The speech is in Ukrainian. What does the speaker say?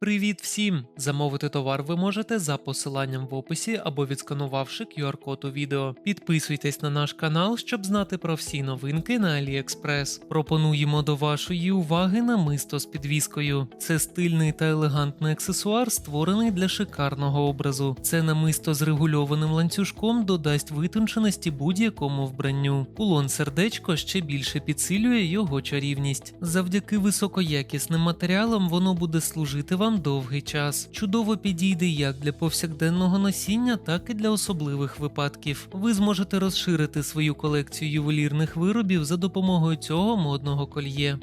Привіт всім! Замовити товар ви можете за посиланням в описі або відсканувавши QR-код у відео. Підписуйтесь на наш канал, щоб знати про всі новинки на AliExpress. Пропонуємо до вашої уваги намисто з підвіскою. Це стильний та елегантний аксесуар, створений для шикарного образу. Це намисто з регульованим ланцюжком додасть витонченості будь-якому вбранню. Кулон сердечко ще більше підсилює його чарівність. Завдяки високоякісним матеріалам воно буде служити вам довгий час. Чудово підійде як для повсякденного носіння, так і для особливих випадків. Ви зможете розширити свою колекцію ювелірних виробів за допомогою цього модного кольє.